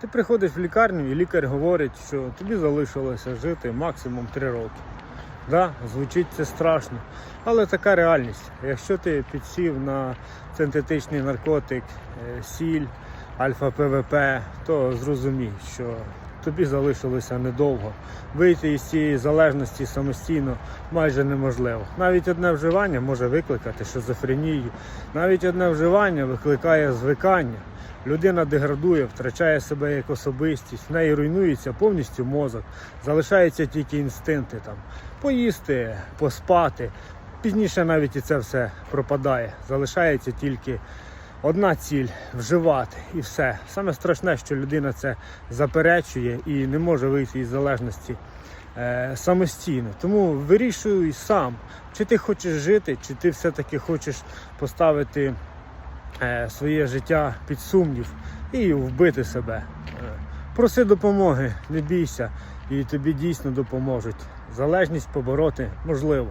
Ти приходиш в лікарню і лікар говорить, що тобі залишилося жити максимум 3 роки. Да, звучить це страшно, але така реальність. Якщо ти підсів на синтетичний наркотик, е, сіль, альфа-ПВП, то зрозумій, що тобі залишилося недовго. Вийти із цієї залежності самостійно майже неможливо. Навіть одне вживання може викликати шизофренію, навіть одне вживання викликає звикання. Людина деградує, втрачає себе як особистість, в неї руйнується повністю мозок, залишаються тільки інстинкти там поїсти, поспати. Пізніше навіть і це все пропадає. Залишається тільки одна ціль вживати і все. Саме страшне, що людина це заперечує і не може вийти із залежності е, самостійно. Тому вирішуй сам, чи ти хочеш жити, чи ти все-таки хочеш поставити своє життя під сумнів і вбити себе. Е, Проси допомоги, не бійся, і тобі дійсно допоможуть. Залежність побороти можливо.